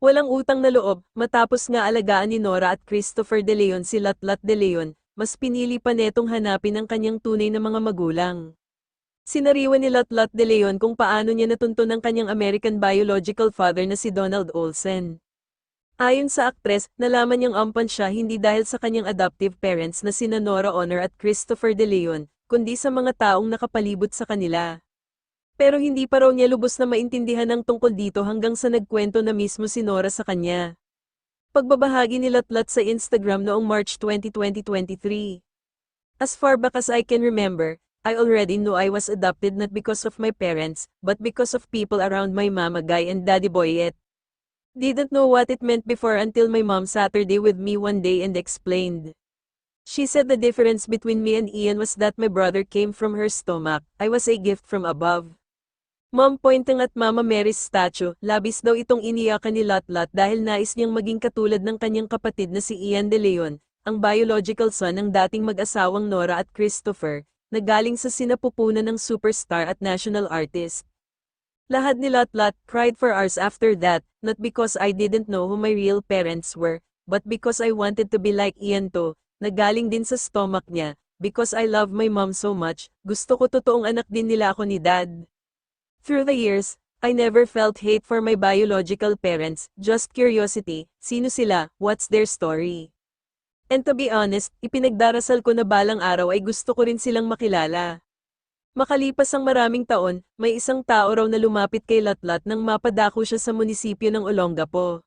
Walang utang na loob, matapos nga alagaan ni Nora at Christopher De Leon si Latlat De Leon, mas pinili pa netong hanapin ang kanyang tunay na mga magulang. Sinariwan ni Latlat De Leon kung paano niya natunto ng kanyang American biological father na si Donald Olsen. Ayon sa aktres, nalaman niyang ampan siya hindi dahil sa kanyang adoptive parents na sina Nora Honor at Christopher De Leon, kundi sa mga taong nakapalibot sa kanila. Pero hindi pa raw niya lubos na maintindihan ang tungkol dito hanggang sa nagkwento na mismo si Nora sa kanya. Pagbabahagi ni Latlat sa Instagram noong March 20, 2023. As far back as I can remember, I already knew I was adopted not because of my parents, but because of people around my mama guy and daddy boyet. Didn't know what it meant before until my mom Saturday with me one day and explained. She said the difference between me and Ian was that my brother came from her stomach, I was a gift from above. Mom pointing at Mama Mary's statue, labis daw itong iniyakan ni Latlat dahil nais niyang maging katulad ng kanyang kapatid na si Ian De Leon, ang biological son ng dating mag-asawang Nora at Christopher, na galing sa sinapupunan ng superstar at national artist. Lahat ni Latlat cried for hours after that, not because I didn't know who my real parents were, but because I wanted to be like Ian to, na galing din sa stomach niya, because I love my mom so much, gusto ko totoong anak din nila ako ni dad. Through the years, I never felt hate for my biological parents, just curiosity, sino sila, what's their story. And to be honest, ipinagdarasal ko na balang araw ay gusto ko rin silang makilala. Makalipas ang maraming taon, may isang tao raw na lumapit kay Latlat nang mapadako siya sa munisipyo ng Olongapo.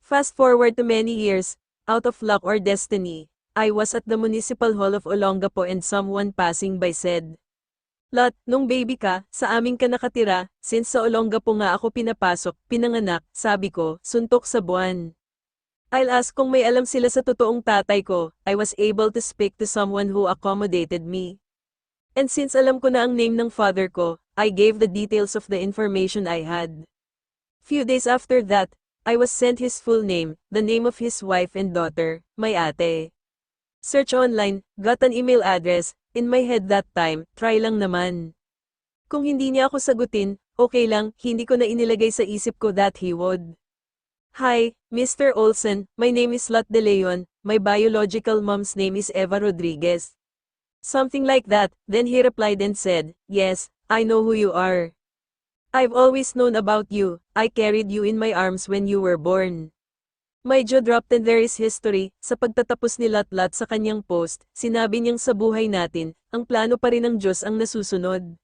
Fast forward to many years, out of luck or destiny, I was at the Municipal Hall of Olongapo and someone passing by said, Lot, nung baby ka, sa aming ka nakatira, since sa Olongapo nga ako pinapasok, pinanganak, sabi ko, suntok sa buwan. I'll ask kung may alam sila sa totoong tatay ko, I was able to speak to someone who accommodated me. And since alam ko na ang name ng father ko, I gave the details of the information I had. Few days after that, I was sent his full name, the name of his wife and daughter, my ate. Search online, got an email address, in my head that time, try lang naman. Kung hindi niya ako sagutin, okay lang, hindi ko na inilagay sa isip ko that he would. Hi, Mr. Olsen, my name is Lot De Leon, my biological mom's name is Eva Rodriguez. Something like that, then he replied and said, Yes, I know who you are. I've always known about you, I carried you in my arms when you were born. Jaw dropped and there is history, sa pagtatapos ni Latlat sa kanyang post, sinabi niyang sa buhay natin, ang plano pa rin ng Diyos ang nasusunod.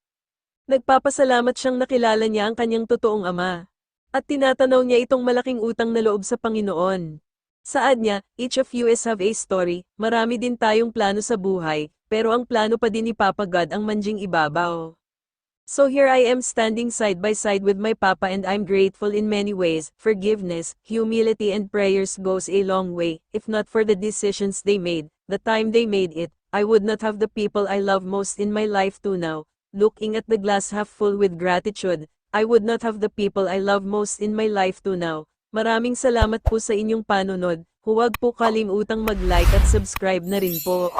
Nagpapasalamat siyang nakilala niya ang kanyang totoong ama. At tinatanaw niya itong malaking utang na loob sa Panginoon. Saad niya, each of you is have a story, marami din tayong plano sa buhay, pero ang plano pa din ni Papa God ang manjing ibabaw. So here I am standing side by side with my papa and I'm grateful in many ways. Forgiveness, humility and prayers goes a long way. If not for the decisions they made, the time they made it, I would not have the people I love most in my life to now. Looking at the glass half full with gratitude, I would not have the people I love most in my life to now. Maraming salamat po sa inyong panunod. Huwag po kalimutang mag-like at subscribe na rin po.